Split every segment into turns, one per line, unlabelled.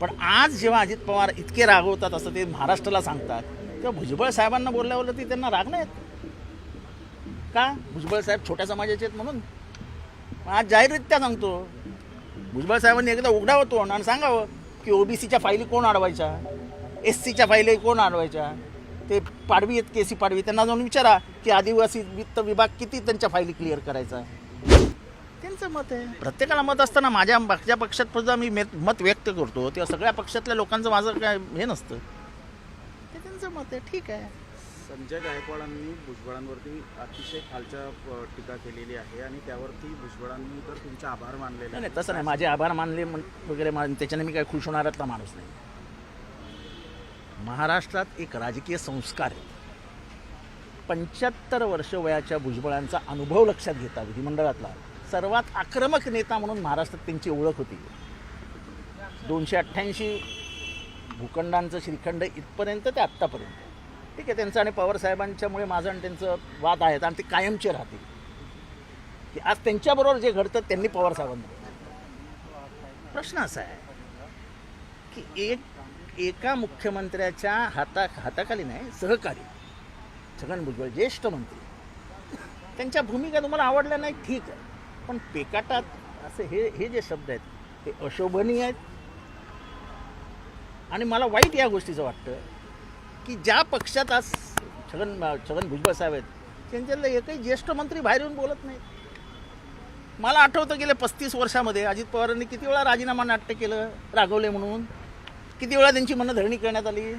पण आज जेव्हा अजित पवार इतके रागवतात असं ते महाराष्ट्राला सांगतात तेव्हा भुजबळ साहेबांना बोलल्यावरती त्यांना राग नाही येत का? भुजबळ साहेब छोट्या समाजाचे आहेत म्हणून. आज जाहीररित्या सांगतो. भुजबळ साहेबांनी एकदा उघडावं तोंड आणि सांगावं की ओबीसीच्या फायली कोण अडवायच्या? एस सीच्या फायली कोण अडवायच्या? ते पाडवी आहेत के सी पाडवी त्यांना जाऊन विचारा की आदिवासी वित्त विभाग किती त्यांच्या फायली क्लिअर करायचा त्यांचं मत आहे. प्रत्येकाला मत असताना माझ्या मागच्या पक्षात सुद्धा मी मेत- मत व्यक्त करतो. तेव्हा सगळ्या पक्षातल्या लोकांचं माझं काय हे नसतं. ते त्यांचं मत आहे. ठीक आहे.
संजय गायकवाडांनी भुजबळांवरती अतिशय खालच्या अ, टीका केलेली आहे आणि त्यावरती भुजबळांनी तर तुमचे आभार मानलेले
नाही नाही
आहेत.
तसं नाही. माझे आभार मानले म्हण- वगैरे मान त्याच्याने मी काय खुश होणारातला माणूस नाही. महाराष्ट्रात एक राजकीय संस्कार आहे. पंच्याहत्तर वर्ष वयाच्या भुजबळांचा अनुभव लक्षात घेता विधिमंडळातला. सर्वात आक्रमक नेता म्हणून महाराष्ट्रात त्यांची ओळख होती. दोनशे अठ्ठ्याऐंशी भूखंडांचं श्रीखंड इथपर्यंत ते आत्तापर्यंत. ठीक आहे त्यांचं आणि पवारसाहेबांच्यामुळे माझं आणि त्यांचं वाद आहेत आणि ते कायमचे राहतील. की आज त्यांच्याबरोबर जे घडतं त्यांनी पवारसाहेबांना प्रश्न असा आहे की एक एका मुख्यमंत्र्याच्या हाता हाताखाली नाही सहकारी छगन भुजबळ ज्येष्ठ मंत्री. त्यांच्या भूमिका तुम्हाला आवडल्या नाही ठीक आहे. पण पेकाटात असे हे हे जे शब्द आहेत ते अशोभनीय आहेत. आणि मला वाईट या गोष्टीचं वाटतं की ज्या पक्षात आज छगन छगन भुजबळ साहेब आहेत त्यांच्यातले एकही ज्येष्ठ मंत्री बाहेर येऊन बोलत नाहीत. मला आठवतं गेल्या पस्तीस वर्षामध्ये अजित पवारांनी किती वेळा राजीनामा नाट्य केलं रागवले म्हणून. किती वेळा त्यांची मनधरणी करण्यात आली.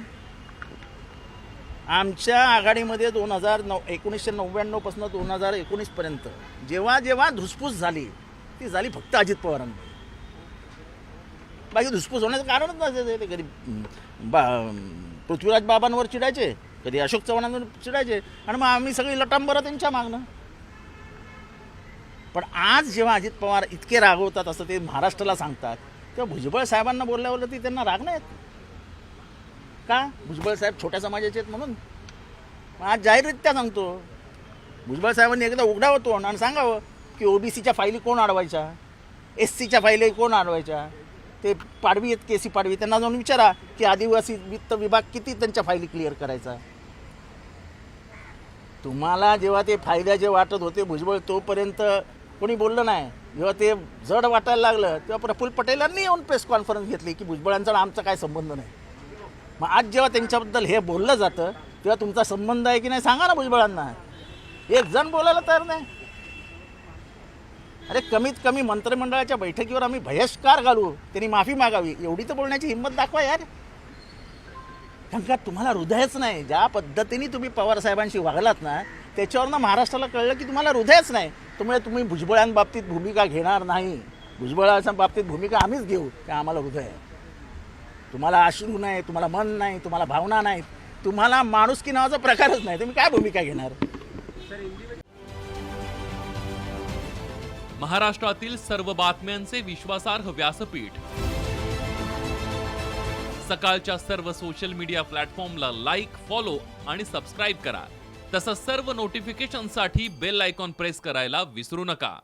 आमच्या आघाडीमध्ये दोन हजार नऊ एकोणीसशे नव्याण्णवपासून दोन हजार एकोणीसपर्यंत जेव्हा जेव्हा धुसफूस झाली ती झाली फक्त अजित पवारांनी बाकी धुसफूस होण्याचं कारणच नसायचं ते कधी बा पृथ्वीराज बाबांवर चिडायचे कधी अशोक चव्हाणांवर चिडायचे आणि मग आम्ही सगळी लटांबरं त्यांच्या मागणं. पण आज जेव्हा अजित पवार इतके रागवतात असं ते महाराष्ट्राला सांगतात तेव्हा भुजबळ साहेबांना बोलल्यावरती त्यांना राग नाही येत. का? भुजबळ साहेब छोट्या समाजाचे आहेत म्हणून. आज जाहीररित्या सांगतो भुजबळ साहेबांनी एकदा उघडावं तोंड आणि सांगावं की ओबीसीच्या फायली कोण अडवायच्या? एस सीच्या फायली कोण अडवायच्या? ते पाडवी आहेत के सी पाडवी त्यांना जाऊन विचारा की आदिवासी वित्त विभाग किती त्यांच्या फायली क्लिअर करायचा? तुम्हाला जेव्हा ते फायद्याचे वाटत होते भुजबळ तोपर्यंत कोणी बोललं नाही. जेव्हा ते जड वाटायला लागलं तेव्हा प्रफुल्ल पटेलांनी येऊन प्रेस कॉन्फरन्स घेतली की भुजबळांचा आमचा काय संबंध नाही. मग आज जेव्हा त्यांच्याबद्दल हे बोललं जातं तेव्हा तुमचा संबंध आहे की नाही सांगा ना भुजबळांना. एक जण बोलायला तयार नाही. अरे कमीत कमी मंत्रिमंडळाच्या बैठकीवर आम्ही बहिष्कार घालू त्यांनी माफी मागावी एवढी तर बोलण्याची हिंमत दाखवा यार. कारण का तुम्हाला हृदयच नाही ज्या पद्धतीने तुम्ही पवार साहेबांशी वागलात ना त्याच्यावरनं महाराष्ट्राला कळलं की तुम्हाला हृदयच नाही. त्यामुळे तुम्ही भुजबळांबाबतीत भूमिका घेणार नाही. भुजबळांच्या बाबतीत भूमिका आम्हीच घेऊ की आम्हाला हृदय आहे. तुम्हाला आश्रू नाही तुम्हाला मन नाही तुम्हाला भावना नाही तुम्हाला माणुसकी नावाचा प्रकारच नाही. तुम्ही काय भूमिका घेणार?
महाराष्ट्रातील सर्व बातम्यांचे विश्वासार्ह व्यासपीठ. सकाळच्या सर्व सोशल मीडिया प्लॅटफॉर्मला लाईक फॉलो आणि सबस्क्राईब करा. तसंच सर्व नोटिफिकेशनसाठी बेल आयकॉन प्रेस करायला विसरू नका.